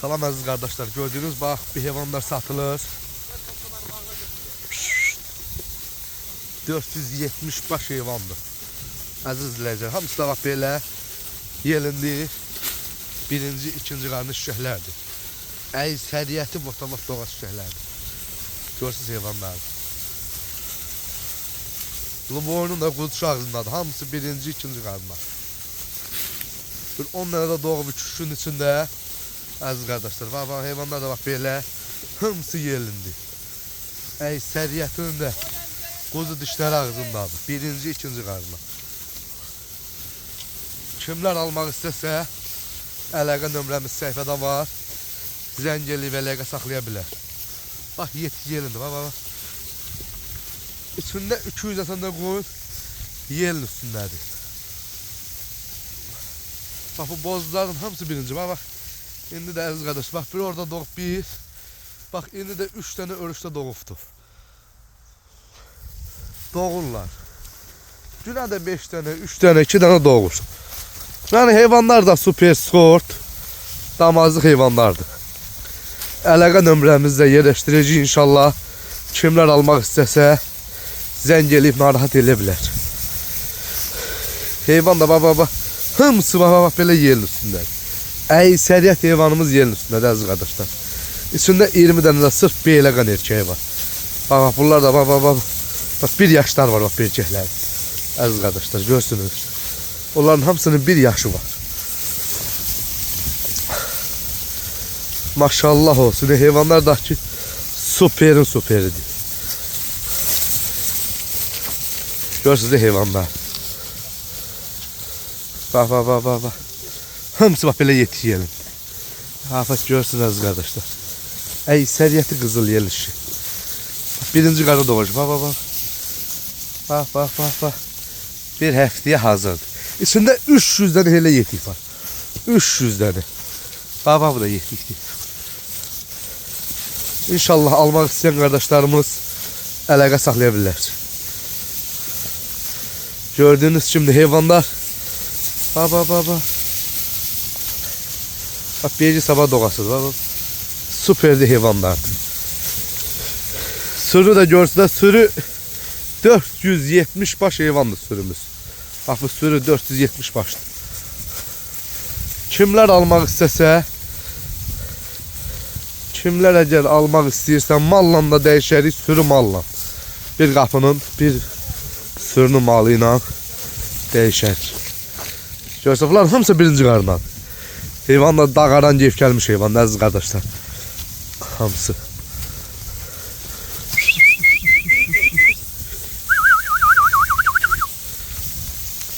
Salam əziz qardaşlar. Gördüyünüz bax bir heyvanlar satılır. 470 baş heyvandır. Əziz izləyicilər, hamısı da bax belə yelindi. Birinci, ikinci qarnı şişəklərdir. Əy səriyyəti botalaq doğas şişəklərdir. Görsünüz heyvanlar. Luborunun da quzuş ağzındadır. Hamısı birinci, ikinci qarnlar. Bir 10 dənə də doğub üçüşün içində Əziz qardaşlar, bax, bax, heyvanlar da bax belə hamısı yerlindi. Əy səriyyətinin də quzu dişləri ağzındadır. Birinci, ikinci qarnı. Kimlər almaq istəsə, əlaqə nömrəmiz səhifədə var. Zəng eləyib əlaqə saxlaya bilər. Bax, yetki yerində, bax, bax. bax. İçində 200 əsəndə qoyun yerin üstündədir. Bax, bu bozların hamısı birinci, bax, bax. İndi də əziz qardaş, bax, bir orada doğub bir. Bax, indi də 3 dənə örüşdə doğubdur. Doğurlar. Günə də 5 dənə, 3 dənə, 2 dənə doğur. Yəni heyvanlar da super sport, damazlıq heyvanlardır. Əlaqə nömrəmizi də yerləşdirəcəyik inşallah. Kimlər almaq istəsə zəng eləyib narahat elə bilər. Heyvan da baba baba hamısı baba baba belə yerin üstündədir. Əy səriyyət heyvanımız yerin üstündədir əziz qardaşlar. İçində 20 dənə də sırf belə qan erkəyi var. Bax bax bunlar da bax bax bax. Bax bir yaşlar var bax erkəklər. Əziz qardaşlar görsünüz. Onların hamısının bir yaşı var. Maşallah olsun. Heyvanlar da ki süperin süperidir. Görürsünüz heyvanlar. Bak bak bak bak bak. Hamısı belə yetişelim. Afət görürsünüz qardaşlar. Ey səriyyəti qızıl yerlişi. Bax, birinci qarı doğucu. Bak bak bak. Bak bak bak bak. Bir həftəyə hazırdır. İçində 300 dənə elə yetik var. 300 dənə. Bak bak bu da yetikdir. İnşallah almaq istəyən qardaşlarımız əlaqə saxlaya bilər. Gördüğünüz şimdi heyvanlar. Bak bak bak bak. Bak birinci sabah. Bak bak. Süperdi heyvanlardır. Sürü de görsünler sürü 470 baş heyvandır sürümüz. Bak bu sürü 470 başdır. Kimler almak istese Kimler əgər almaq istəyirsə malla da dəyişərik sürü malla. Bir qapının bir sürünün malı ilə dəyişər. Görsə bunlar hamısı birinci qarından. Heyvan da dağaran geyib gəlmiş heyvan əziz qardaşlar. Hamısı.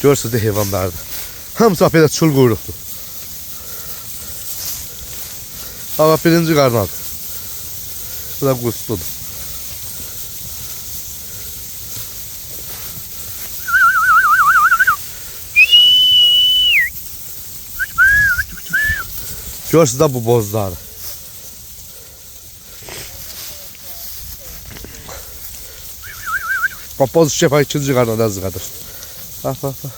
Görürsünüz də heyvanlardır. Hamısı belə çul quyruqdur. Ama birinci karnal. Bu da kustudur. Görsün da bu bozlar. Bak boz şefa ikinci karnal azı kadar. Bak bak bak.